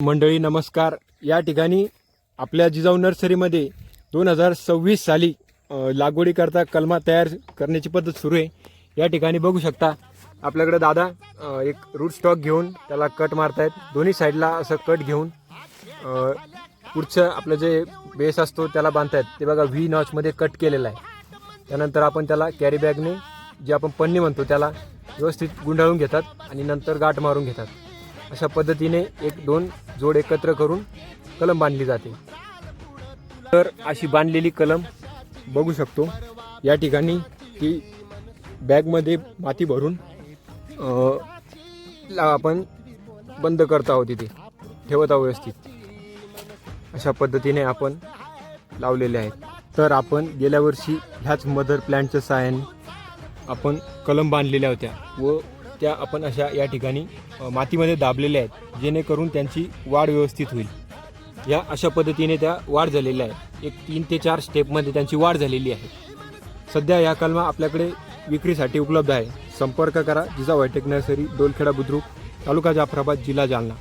मंडळी नमस्कार. या ठिकाणी आपल्या जिजाऊ नर्सरीमध्ये दोन हजार सव्वीस साली लागवडीकरता कलमा तयार करण्याची पद्धत सुरू आहे. या ठिकाणी बघू शकता आपल्याकडे दादा एक रूट स्टॉक घेऊन त्याला कट मारतायत. दोन्ही साईडला असं कट घेऊन पुढचं आपलं जे बेस असतो त्याला बांधतायत. ते बघा व्ही नॉचमध्ये कट केलेला आहे. त्यानंतर आपण त्याला कॅरी बॅगने जे आपण पन्नी म्हणतो त्याला व्यवस्थित गुंडाळून घेतात आणि नंतर गाठ मारून घेतात. अशा पद्धतीने एक दोन जोड एकत्र करून कलम बांधली जाते. तर अशी बांधलेली कलम बघू शकतो. या ठिकाणी ती बॅगमध्ये माती भरून ला- आपण बंद करत आहोत तिथे ठेवत आहोत व्यवस्थित. अशा पद्धतीने आपण लावलेले आहेत. तर आपण गेल्या वर्षी ह्याच मदर प्लॅन्टच्या सहाय्याने आपण कलम बांधलेल्या होत्या व त्या आपण अशा या ठिकाणी मातीमध्ये दाबलेल्या आहेत जेणेकरून त्यांची वाढ व्यवस्थित होईल. या अशा पद्धतीने त्या वाढ झालेल्या आहेत. एक तीन ते चार स्टेपमध्ये त्यांची वाढ झालेली आहे. सध्या या कलमा आपल्याकडे विक्रीसाठी उपलब्ध आहे. संपर्क करा जिजा व्हायटेक नर्सरी दोलखेडा बुद्रुक तालुका जाफराबाद जिल्हा जालना.